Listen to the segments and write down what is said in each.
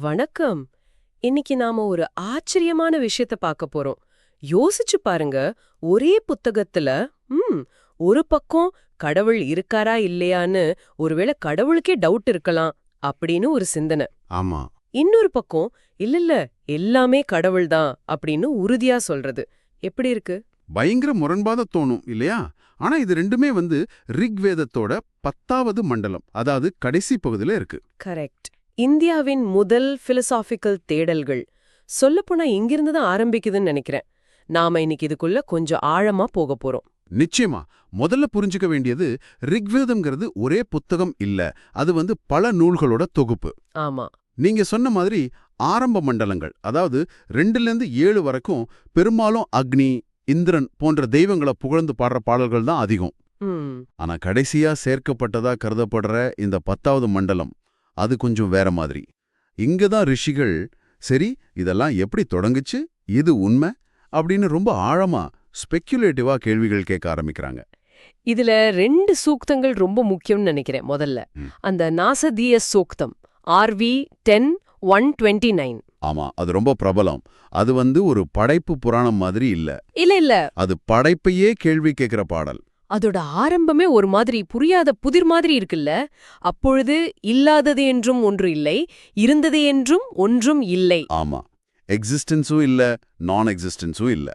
வணக்கம். இன்னைக்கு நாம ஒரு ஆச்சரியமான விஷயத்த பார்க்க போறோம். யோசிச்சு பாருங்க ஒரே புத்தகத்துல ம் ஒரு பக்கம் கடவுள் இருக்காரா இல்லையான்னு ஒருவேளை கடவுளுக்கே டவுட் இருக்கலாம் அப்படின்னு ஒரு சிந்தனை. ஆமா. இன்னொரு பக்கம் இல்லல்ல எல்லாமே கடவுள்தான் அப்படின்னு உறுதியா சொல்றது. எப்படி இருக்கு? பயங்கர முரண்பாத தோணும் இல்லையா? ஆனா இது ரெண்டுமே வந்து ரிக்வேதத்தோட பத்தாவது மண்டலம் அதாவது கடைசி பகுதியில இருக்கு. கரெக்ட். இந்தியாவின் முதல் பிலசாபிக்கல் தேடல்கள் சொல்லப்போனா இங்கிருந்து தான் ஆரம்பிக்குதுன்னு நினைக்கிறேன். நாம இன்னைக்கு இதுக்குள்ள கொஞ்சம் ஆழமா போக போறோம். நிச்சயமா. முதல்ல புரிஞ்சுக்க வேண்டியது ரிக்வேதம்ங்கிறது ஒரே புத்தகம் இல்ல அது வந்து பல நூல்களோட தொகுப்பு. ஆமா. நீங்க சொன்ன மாதிரி ஆரம்ப மண்டலங்கள் அதாவது ரெண்டுல இருந்து ஏழு வரைக்கும் பெரும்பாலும் அக்னி இந்திரன் போன்ற தெய்வங்களை புகழ்ந்து பாடுற பாடல்கள் தான் அதிகம். ஆனா கடைசியா சேர்க்கப்பட்டதா கருதப்படுற இந்த பத்தாவது மண்டலம் அது கொஞ்சம் வேற மாதிரி. இங்க தான் ரிஷிகள் சரி இதெல்லாம் எப்படி தொடங்குச்சு? இது உண்மை? அப்படின்னு ரொம்ப ஆழமா ஸ்பெக்குலேட்டிவா கேள்விகள் கேட்க ஆரம்பிக்கிறாங்க. இதுல ரெண்டு சூக்தங்கள் ரொம்ப முக்கியம்னு நினைக்கிறேன் முதல்ல. அந்த Nasadiya Suktam RV ten one twenty nine ஆமா அது ரொம்ப பிரபலம். அது வந்து ஒரு படைப்பு புராணம் மாதிரி இல்ல. இல்ல இல்ல. அது படைப்பையே கேள்வி கேட்கிற பாடல். அதோட ஆரம்பமே ஒரு மாதிரி புரியாத புதிர் மாதிரி இருக்குல்ல? அப்பொழுது இல்லாதது என்றும் ஒன்று இல்லை இருந்தது என்றும் ஒன்றும் இல்லை. ஆமா. எக்ஸிஸ்டன்ஸும் இல்ல நான் எக்ஸிஸ்டன்ஸும் இல்ல.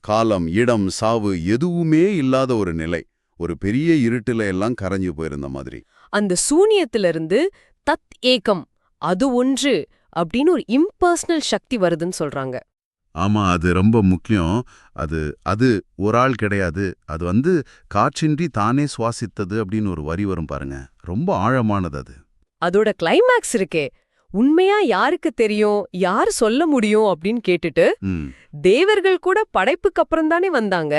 காலம் இடம் சாவு எதுவுமே இல்லாத ஒரு நிலை. ஒரு பெரிய இருட்டுல எல்லாம் கரைஞ்சு போயிருந்த மாதிரி. அந்த சூனியத்திலிருந்து தத் ஏகம் அது ஒன்று அப்படின்னு ஒரு இம்பர்சனல் சக்தி வருதுன்னு சொல்றாங்க. ஆமா அது ரொம்ப முக்கியம். அது அது ஒரு ஆள் கிடையாது. அது வந்து காற்றின்றி தானே சுவாசித்தது அப்படின்னு ஒரு வரி வரும் பாருங்க. ரொம்ப ஆழமானது அது. அதோட கிளைமேக்ஸ் இருக்கே. உண்மையா யாருக்கு தெரியும்? யார் சொல்ல முடியும்? அப்படின்னு கேட்டுட்டு தேவர்கள் கூட படைப்புக்கு அப்புறம் தானே வந்தாங்க.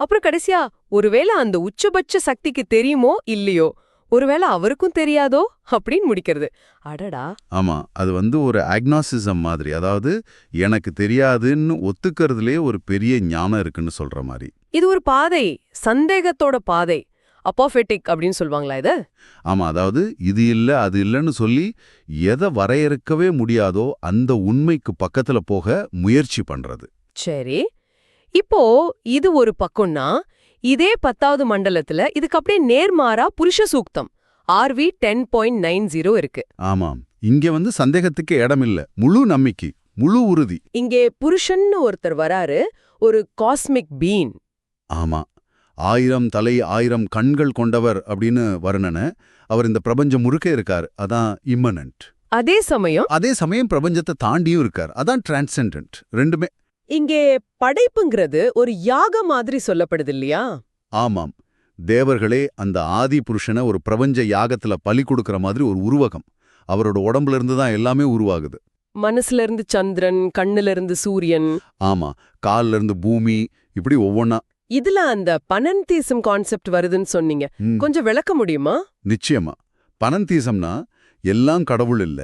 அப்புறம் கடைசியா ஒருவேளை அந்த உச்சபட்ச சக்திக்கு தெரியுமோ? இல்லையோ? ஒருவேளை அவருக்கும் தெரியாதோ அப்படின்னு முடிக்கிறது. அடடா. ஆமா அது வந்து ஒரு அக்னாசிசம் மாதிரி. அதாவது எனக்கு தெரியாதுன்னு ஒத்துக்கிறதுலே ஒரு பெரிய ஞானம் இருக்குன்னு சொல்ற மாதிரி. இது ஒரு பாதை சந்தேகத்தோட பாதை. அப்போஃபெட்டிக் அப்படின்னு சொல்லுவாங்களா இத? ஆமா அதாவது இது இல்ல அது இல்லைன்னு சொல்லி எதை வரையறுக்கவே முடியாதோ அந்த உண்மைக்கு பக்கத்துல போக முயற்சி பண்றது. சரி. இப்போ இது ஒரு பக்கம்னா இதே பத்தாவது மண்டலத்துல இதுக்கு அப்படியே நேர்மாறா Purusha Suktam. RV ten point nine zero இருக்கு. ஆமாம். இங்க வந்து சந்தேகத்துக்கு இடமில்ல. முழு நம்பிக்கை முழு உறுதி. இங்கே புருஷன்னு ஒருத்தர் வராரு ஒரு காஸ்மிக் பீன் ஆமா. ஆயிரம் தலை ஆயிரம் கண்கள் கொண்டவர் அப்படின்னு வர்ணன அவர் இந்த பிரபஞ்சம் முழுக்க இருக்கார். அதான் இம்மனன்ட் அதே சமயம் அதே சமயம் பிரபஞ்சத்தை தாண்டியும் இருக்கார். அதான் டிரான்சென்டன்ட் ரெண்டுமே இங்கே படைப்புங்கிறது ஒரு யாக மாதிரி சொல்லப்படுது இல்லையா ஆமாம். தேவர்களே அந்த ஆதி புருஷனை ஒரு பிரபஞ்ச யாகத்துல பலி கொடுக்கற மாதிரி ஒரு உருவகம். அவரோட உடம்புல இருந்து தான் எல்லாமே உருவாகுது. மனசுல இருந்து சந்திரன் கண்ணுல இருந்து சூரியன். ஆமா. கால்ல இருந்து பூமி இப்படி ஒவ்வொன்னா. இதுல அந்த பனன்தீசம் கான்செப்ட் வருதுன்னு சொன்னீங்க. கொஞ்சம் விளக்க முடியுமா? நிச்சயமா. பனந்தீசம்னா எல்லாம் கடவுள் இல்ல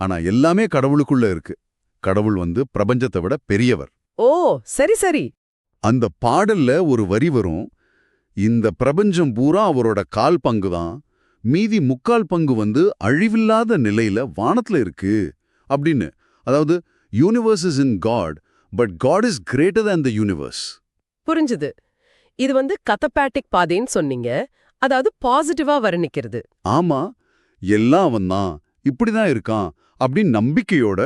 ஆனா எல்லாமே கடவுளுக்குள்ள இருக்கு. கடவுள் வந்து பிரபஞ்சத்தை விட பெரியவர். ஓ சரி சரி. அந்த பாடல்ல ஒரு வரி வரும். இந்த பிரபஞ்சம் பூரா அவரோட கால் பங்கு தான். மீதி முக்கால் பங்கு வந்து அழிவில்லாத நிலையில வானத்துல இருக்கு. அப்படின்னு. அதாவது universe is in God but God is greater than the universe புரிஞ்சுது. இது வந்து கத்தபேட்டிக் பாதைன்னு சொன்னீங்க. அதாவது பாசிட்டிவா வர்ணிக்கிறது ஆமா. எல்லாம் அவன் தான். இப்படிதான் இருக்கான் அப்படின்னு நம்பிக்கையோட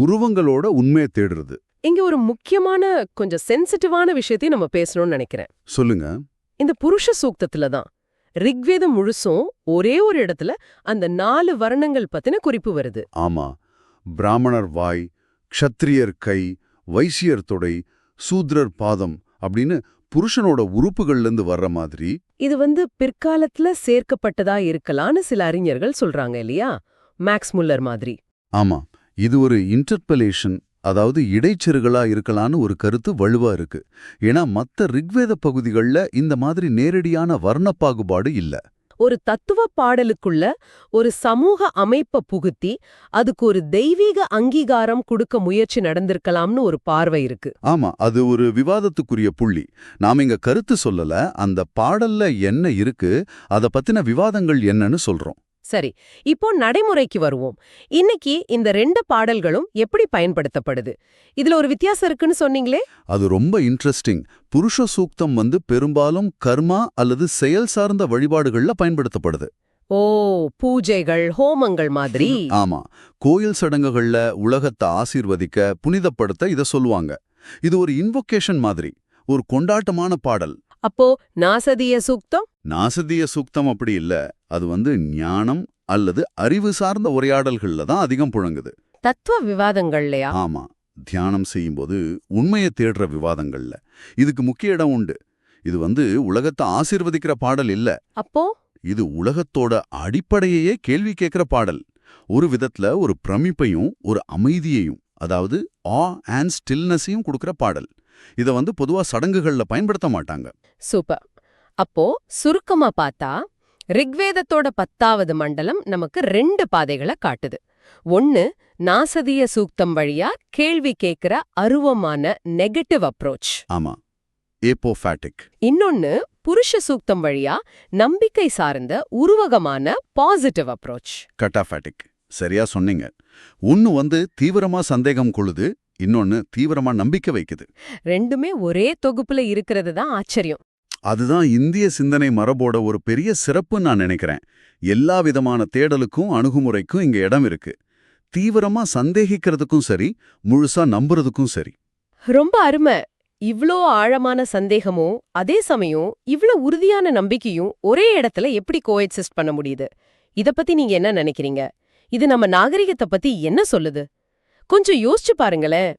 உருவங்களோட உண்மையை தேடுறது. இங்க ஒரு முக்கியமான கொஞ்சம் சென்சிட்டிவான விஷயத்தையும் நம்ம பேசணும்னு நினைக்கிறேன். சொல்லுங்க. இந்த புருஷ சூக்தத்துல தான் ரிக்வேதம் முழுசும் ஒரே ஒரு இடத்துல அந்த நாலு வர்ணங்கள் பத்தின குறிப்பு வருது. ஆமா. பிராமணர் வாய் க்ஷத்ரியர் கை வைசியர் தொடை சூத்ரர் பாதம் அப்படின்னு புருஷனோட உறுப்புகள்ல இருந்து வர்ற மாதிரி. இது வந்து பிற்காலத்துல சேர்க்கப்பட்டதா இருக்கலாம்னு சில அறிஞர்கள் சொல்றாங்க இல்லையா? மேக்ஸ் முல்லர் மாதிரி. ஆமா. இது ஒரு இன்டர்பலேஷன் அதாவது இடைச்செருகளா இருக்கலான்னு ஒரு கருத்து வலுவா இருக்கு. ஏன்னா மத்த ரிக்வேத பகுதிகள்ல இந்த மாதிரி நேரடியான வர்ண பாகுபாடு இல்ல. ஒரு தத்துவ பாடலுக்குள்ள ஒரு சமூக அமைப்ப புகுத்தி அதுக்கு ஒரு தெய்வீக அங்கீகாரம் கொடுக்க முயற்சி நடந்திருக்கலாம்னு ஒரு பார்வை இருக்கு. ஆமா அது ஒரு விவாதத்துக்குரிய புள்ளி. நாம இங்க கருத்து சொல்லல அந்த பாடல்ல என்ன இருக்கு அத பத்தின விவாதங்கள் என்னன்னு சொல்றோம். சரி இப்போ நடைமுறைக்கு வருவோம். இன்னைக்கு இந்த ரெண்டு பாடல்களும் எப்படி பயன்படுத்தப்படுது? இதுல ஒரு வித்தியாசம் இருக்குன்னு சொன்னீங்களே? அது ரொம்ப இன்ட்ரெஸ்டிங் புருஷ சூக்தம் வந்து பெரும்பாலும் கர்மா அல்லது செயல் சார்ந்த வழிபாடுகள்ல பயன்படுத்தப்படுது. ஓ பூஜைகள் ஹோமங்கள் மாதிரி. ஆமா. கோயில் சடங்குகள்ல உலகத்தை ஆசீர்வதிக்க புனிதப்படுத்த இத சொல்லுவாங்க. இது ஒரு இன்வொகேஷன் மாதிரி ஒரு கொண்டாட்டமான பாடல். அப்போ நாசதிய சூக்தம்? நாசதிய சூக்தம் அப்படி இல்ல. அது வந்து ஞானம் அல்லது அறிவு சார்ந்த உரையாடல்கள்ல தான் அதிகம் புழங்குது. தத்துவ விவாதங்கள்லயா? ஆமா. தியானம் செய்யும்போது உண்மையை தேடுற விவாதங்கள்ல. இதுக்கு முக்கிய இடம் உண்டு. இது வந்து உலகத்தை ஆசீர்வதிக்கிற பாடல் இல்ல. அப்போ? இது உலகத்தோட அடிப்படையையே கேள்வி கேட்கிற பாடல். ஒரு விதத்துல ஒரு பிரமிப்பையும் ஒரு அமைதியையும் அதாவது ஆ அண்ட் ஸ்டில்னஸையும் கொடுக்கிற பாடல். இத வந்து பொதுவா சடங்குகள்ல பயன்படுத்த மாட்டாங்க. சூப்பர். அப்போ சுருக்கமா பார்த்தா ரிக்வேதத்தோட பத்தாவது மண்டலம் நமக்கு ரெண்டு பாதைகளை காட்டுது. ஒன்னு நாசதிய சூக்தம் வழியா கேள்வி கேட்கிற அருவமான நெகட்டிவ் அப்ரோச் ஆமா. ஏப்போஃபேட்டிக் இன்னொன்னு புருஷ சூக்தம் வழியா நம்பிக்கை சார்ந்த உருவகமான பாசிட்டிவ் அப்ரோச் கட்டாஃபேட்டிக் சரியா சொன்னீங்க. ஒன்னு வந்து தீவிரமா சந்தேகம் கொள்ளுது இன்னொன்னு தீவிரமா நம்பிக்கை வைக்குது. ரெண்டுமே ஒரே தொகுப்புல இருக்கிறது தான் ஆச்சரியம். அதுதான் இந்திய சிந்தனை மரபோட ஒரு பெரிய சிறப்புன்னு நான் நினைக்கிறேன். எல்லா விதமான தேடலுக்கும் அணுகுமுறைக்கும் இங்க இடம் இருக்கு. தீவிரமா சந்தேகிக்கிறதுக்கும் சரி முழுசா நம்புறதுக்கும் சரி. ரொம்ப அருமை. இவ்ளோ ஆழமான சந்தேகமும் அதே சமயம் இவ்ளோ உறுதியான நம்பிக்கையும் ஒரே இடத்துல எப்படி கோஎக்ஸிஸ்ட் பண்ண முடியுது? இத பத்தி நீங்க என்ன நினைக்கிறீங்க? இது நம்ம நாகரிகத்தை பத்தி என்ன சொல்லுது? கொஞ்சம் யோசிச்சு பாருங்களேன்.